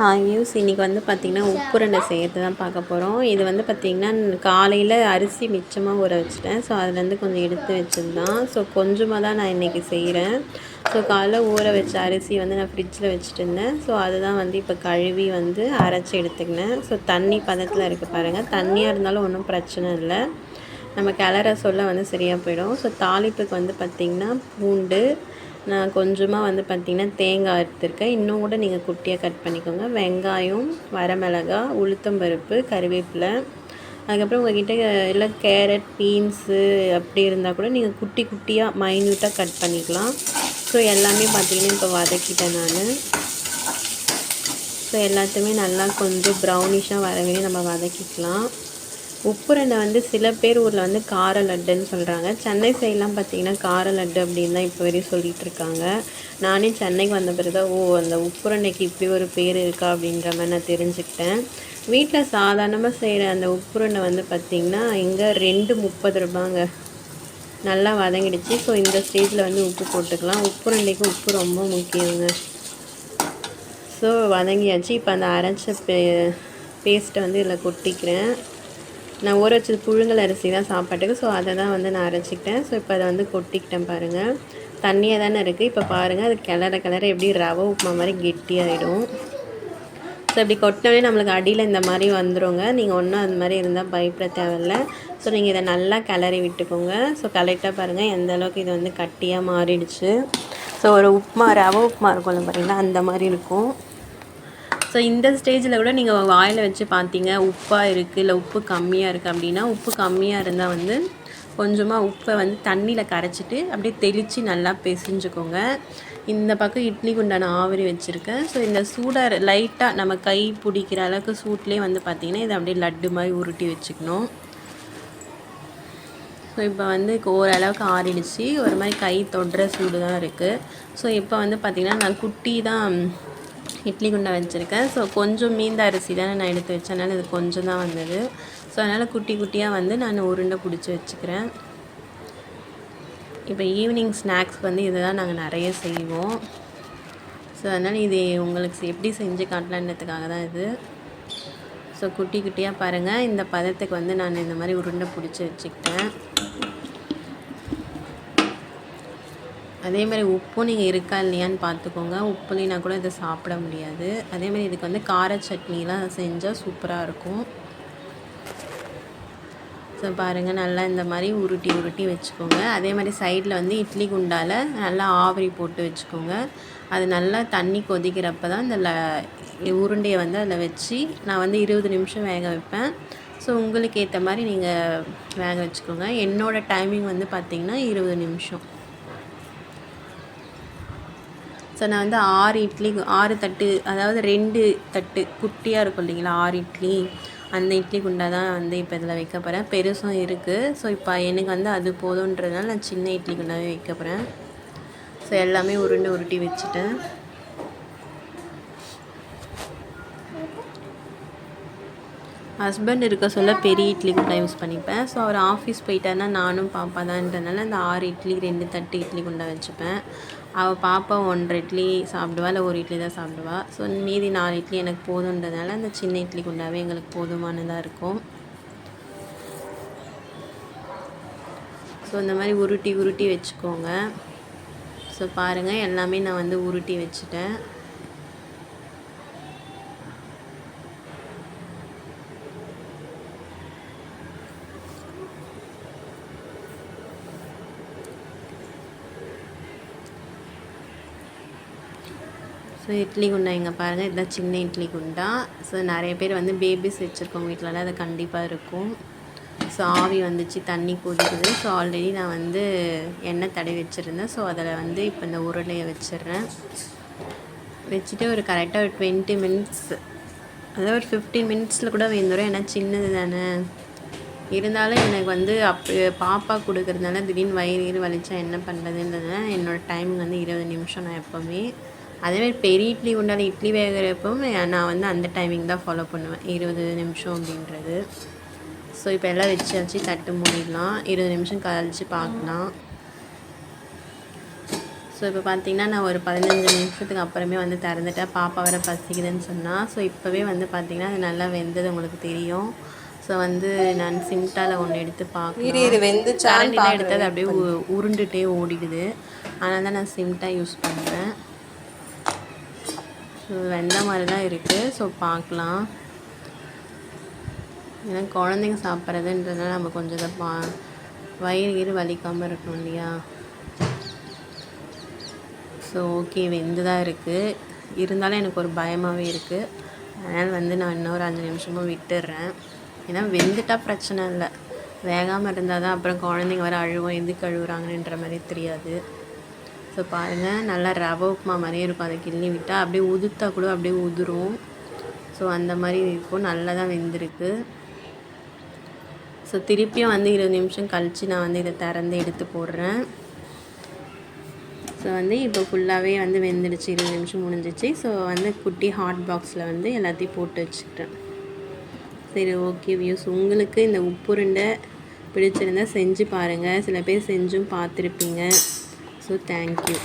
Hi use இன்றைக்கி வந்து பார்த்திங்கன்னா உப்புரண்டை செய்கிறது தான் பார்க்க போகிறோம் இது வந்து பார்த்திங்கன்னா காலையில் அரிசி மிச்சமாக ஊற வச்சுட்டேன். ஸோ அதுலேருந்து கொஞ்சம் எடுத்து வச்சுருந்தான் ஸோ கொஞ்சமாக தான் நான் இன்றைக்கி செய்கிறேன் ஸோ காலைல ஊற வச்ச அரிசி வந்து நான் ஃப்ரிட்ஜில் வச்சுட்டு இருந்தேன் ஸோ அதுதான் வந்து இப்போ கழுவி வந்து அரைச்சி எடுத்துக்கினேன். ஸோ தண்ணி பதத்தில் இருக்குது பாருங்கள் தண்ணியாக இருந்தாலும் ஒன்றும் பிரச்சனை இல்லை. நம்ம கிளற சொல்ல வந்து சரியாக போயிடும். ஸோ தாளிப்புக்கு வந்து பார்த்திங்கன்னா பூண்டு நான் கொஞ்சமாக வந்து பார்த்திங்கன்னா தேங்காய் எடுத்திருக்கேன். இன்னும் கூட நீங்கள் குட்டியாக கட் பண்ணிக்கோங்க. வெங்காயம் வரமிளகா உளுத்தம்பருப்பு கருவேப்பிலை. அதுக்கப்புறம் உங்கள்கிட்ட இல்லை கேரட் பீன்ஸு அப்படி இருந்தால் கூட நீங்கள் குட்டி குட்டியாக மைன்யூட்டாக கட் பண்ணிக்கலாம். ஸோ எல்லாமே பார்த்திங்கன்னா இப்போ வதக்கிட்டேன் நான். ஸோ எல்லாத்தையுமே நல்லா கொஞ்சம் ப்ரௌனிஷாக வரவே நம்ம வதக்கிக்கலாம். உப்புரண்டை வந்து சில பேர் ஊரில் வந்து கார லட்டுன்னு சொல்கிறாங்க சென்னை சைட்லாம் பார்த்தீங்கன்னா கார லட்டு அப்படின்னு தான் இப்போ வரையும் சொல்லிகிட்டு இருக்காங்க. நானே சென்னைக்கு வந்த பிறகு தான் ஓ அந்த உப்புரண்டைக்கு இப்படி ஒரு பேர் இருக்கா அப்படின்ற மாதிரி நான் தெரிஞ்சுக்கிட்டேன். வீட்டில் சாதாரணமாக செய்கிற அந்த உப்புரண்டை வந்து பார்த்திங்கன்னா இங்கே ரெண்டு முப்பது ரூபாங்க. நல்லா வதங்கிடுச்சு. ஸோ இந்த ஸ்டேஜில் வந்து உப்பு போட்டுக்கலாம். உப்புரண்டைக்கு உப்பு ரொம்ப முக்கியங்க. ஸோ வதங்கியாச்சு. இப்போ அந்த அரைச்ச பே பேஸ்ட்டை வந்து இதில் கொட்டிக்கிறேன். நான் ஊற வச்சது புழுங்கல் அரிசி தான் சாப்பாட்டுக்கு. ஸோ அதை தான் வந்து நான் அரைச்சிக்கிட்டேன். ஸோ இப்போ அதை வந்து கொட்டிக்கிட்டேன் பாருங்கள் தண்ணியாக தானே இருக்குது இப்போ பாருங்கள் அது கிளற கிளற எப்படி ரவை உப்புமா மாதிரி கெட்டியாகிடும் ஸோ இப்படி கொட்டினோடனே நம்மளுக்கு அடியில் இந்த மாதிரி வந்துடுங்க நீங்கள் ஒன்றும் அந்த மாதிரி இருந்தால் பயப்பட தேவையில்ல. ஸோ நீங்கள் இதை நல்லா கிளறி விட்டுக்கோங்க. ஸோ கலெக்டாக பாருங்கள் எந்த அளவுக்கு இது வந்து கட்டியாக மாறிடுச்சு. ஸோ ஒரு உப்புமா ரவை உப்புமா இருக்கும்ல பார்த்தீங்கன்னா அந்த மாதிரி இருக்கும். ஸோ இந்த ஸ்டேஜில் கூட நீங்கள் வாயில் வச்சு பார்த்தீங்க உப்பாக இருக்குது இல்லை உப்பு கம்மியாக இருக்குது அப்படின்னா உப்பு கம்மியாக இருந்தால் வந்து கொஞ்சமாக உப்பை வந்து தண்ணியில் கரைச்சிட்டு அப்படியே தெளித்து நல்லா பிசைஞ்சுக்கோங்க. இந்த பக்கம் இட்லி குண்டான ஆவரி வச்சுருக்கேன். ஸோ இந்த சூடாக லைட்டாக நம்ம கை பிடிக்கிற அளவுக்கு சூட்லேயே வந்து பார்த்திங்கன்னா இதை அப்படியே லட்டு மாதிரி உருட்டி வச்சுக்கணும். ஸோ இப்போ வந்து ஓரளவுக்கு ஆறிடுச்சு. ஒரு மாதிரி கை தொடுற சூடு தான் இருக்குது ஸோ இப்போ வந்து பார்த்திங்கன்னா நான் குட்டி தான் இட்லி குண்டை வச்சுருக்கேன். ஸோ கொஞ்சம் மீந்த அரிசி தானே நான் எடுத்து வச்சேன். அதனால் இது கொஞ்சம் தான் வந்தது. ஸோ அதனால் குட்டி குட்டியாக வந்து நான் உருண்டை பிடிச்சி வச்சுக்கிறேன். இப்போ ஈவினிங் ஸ்நாக்ஸ் வந்து இதை தான் நாங்கள் நிறைய செய்வோம். ஸோ அதனால் இது உங்களுக்கு எப்படி செஞ்சு காட்டலான்றதுக்காக தான் இது. ஸோ குட்டி குட்டியாக பாருங்கள் இந்த பதத்துக்கு வந்து நான் இந்த மாதிரி உருண்டை பிடிச்சி வச்சுக்கிட்டேன். அதே மாதிரி உப்பும் நீங்கள் இருக்கா இல்லையான்னு பார்த்துக்கோங்க. உப்புலினா கூட இதை சாப்பிட முடியாது. அதே மாதிரி இதுக்கு வந்து கார சட்னிலாம் செஞ்சால் சூப்பராக இருக்கும். ஸோ பாருங்கள் நல்லா இந்த மாதிரி உருட்டி உருட்டி வச்சுக்கோங்க. அதே மாதிரி சைடில் வந்து இட்லி குண்டால் நல்லா ஆவரி போட்டு வச்சுக்கோங்க. அது நல்லா தண்ணி கொதிக்கிறப்ப தான் இந்த ல உருண்டையை வந்து அதில் வச்சு நான் வந்து இருபது நிமிஷம் வேக வைப்பேன். ஸோ உங்களுக்கு ஏற்ற மாதிரி நீங்கள் வேக வச்சுக்கோங்க. என்னோடய டைமிங் வந்து பார்த்திங்கன்னா இருபது நிமிஷம். ஸோ நான் வந்து ஆறு இட்லி ஆறு தட்டு அதாவது ரெண்டு தட்டு குட்டியாக இருக்கும் இல்லைங்களா? ஆறு இட்லி. அந்த இட்லி குண்டா தான் வந்து இப்போ இதில் வைக்க போகிறேன் பெருசும் இருக்குது ஸோ இப்போ எனக்கு வந்து அது போதுன்றதுனால நான் சின்ன இட்லி குண்டாவே வைக்க போகிறேன் ஸோ எல்லாமே உருண்டை உருட்டி வச்சுட்டேன். ஹஸ்பண்ட் இருக்க சொல்ல பெரிய இட்லி குண்டா யூஸ் பண்ணிப்பேன். ஸோ அவர் ஆஃபீஸ் போயிட்டாருன்னா நானும் பாப்பா தான்றதுனால அந்த ஆறு இட்லி ரெண்டு தட்டு இட்லி குண்டா வச்சுப்பேன். அவள் பாப்பா ஒன்றரை இட்லி சாப்பிடுவா இல்லை ஒரு இட்லி தான் சாப்பிடுவா. ஸோ மீதி நாலு இட்லி எனக்கு போதுன்றதுனால அந்த சின்ன இட்லி குண்டாவே எங்களுக்கு போதுமானதாக இருக்கும். ஸோ இந்த மாதிரி உருட்டி உருட்டி வச்சுக்கோங்க. ஸோ பாருங்கள் எல்லாமே நான் வந்து உருட்டி வச்சுட்டேன். ஸோ இட்லி குண்டா இங்கே பாருங்கள் இதுதான் சின்ன இட்லி குண்டா. ஸோ நிறைய பேர் வந்து பேபிஸ் வச்சுருக்கோங்க வீட்டிலலாம் அது கண்டிப்பாக இருக்கும். ஸோ ஆவி வந்துச்சு தண்ணி கொதிக்குது. ஸோ ஆல்ரெடி நான் வந்து எண்ணெய் தடவி வச்சுருந்தேன். ஸோ அதில் வந்து இப்போ இந்த உருளையை வச்சிடுறேன். வச்சுட்டு ஒரு கரெக்டாக ஒரு டுவெண்ட்டி மினிட்ஸ் அதாவது ஒரு ஃபிஃப்டீன் மினிட்ஸில் கூட வேந்துடும் ஏன்னா சின்னது தானே. இருந்தாலும் எனக்கு வந்து அப் பாப்பா கொடுக்குறதுனால திடீர்னு வயிறு வலிச்சா என்ன பண்ணுறதுன்றதுனால என்னோடய டைமிங் வந்து இருபது நிமிஷம் நான் எப்போவுமே அதேமாதிரி பெரிய இட்லி உண்டான இட்லி வேகிறப்பவும் நான் வந்து அந்த டைமிங் தான் ஃபாலோ பண்ணுவேன். இருபது நிமிஷம் அப்படின்றது. ஸோ இப்போ எல்லாம் வச்சாச்சு தட்டு மூடிடலாம். இருபது நிமிஷம் கழிச்சு பார்க்கலாம். ஸோ இப்போ பார்த்தீங்கன்னா நான் ஒரு பதினஞ்சு நிமிஷத்துக்கு அப்புறமே வந்து திறந்துட்டேன் பாப்பா வர பசிக்குதுன்னு சொன்னால் ஸோ இப்போவே வந்து பார்த்தீங்கன்னா அது நல்லா வெந்தது உங்களுக்கு தெரியும். ஸோ வந்து நான் சிம்டாவில் ஒன்று எடுத்து இரு பார்க்குறேன் இரு வெந்துச்சான்னு கரண்டிலாம் எடுத்து அது அப்படியே உ- உருண்டுட்டே ஓடிடுது. அதனால தான் நான் சிம்டா யூஸ் பண்ணுறேன் ஸோ வெந்த மாதிரி தான் இருக்குது ஸோ பார்க்கலாம். ஏன்னா குழந்தைங்க சாப்பிட்றதுன்றதுனால நம்ம கொஞ்சம் இதை பா வயிறு கீறு வலிக்காமல் இருக்கணும் இல்லையா? ஸோ ஓகே வெந்து தான் இருக்குது இருந்தாலும் எனக்கு ஒரு பயமாகவே இருக்குது அதனால் வந்து நான் இன்னொரு அஞ்சு நிமிஷமும் விட்டுடுறேன் ஏன்னா வெந்துட்டா பிரச்சனை இல்லை. வேகாமல் இருந்தால் தான் அப்புறம் குழந்தைங்க வர அழுவோம் எதுக்கு அழுகுறாங்கன்ற மாதிரி தெரியாது. ஸோ பாருங்கள் நல்லா ரவை உப்புமா மாதிரியே இருக்கும். அதை கிள்ளி விட்டால் அப்படியே உதுத்தா கூட அப்படியே உதிரும். ஸோ அந்த மாதிரி இருக்கும். நல்லா தான் வெந்திருக்கு. ஸோ திருப்பியும் வந்து இருபது நிமிஷம் கழித்து நான் வந்து இதை திறந்து எடுத்து போடுறேன். ஸோ வந்து இப்போ ஃபுல்லாகவே வந்து வெந்துடுச்சு. இருபது நிமிஷம் முடிஞ்சிச்சு. ஸோ வந்து குட்டி ஹாட் பாக்ஸில் வந்து எல்லாத்தையும் போட்டு வச்சுக்கிட்டேன். சரி ஓகே வியூஸ் உங்களுக்கு இந்த உப்புருண்டை பிடிச்சிருந்தா செஞ்சு பாருங்கள் சில பேர் செஞ்சும் பார்த்துருப்பீங்க. So thank you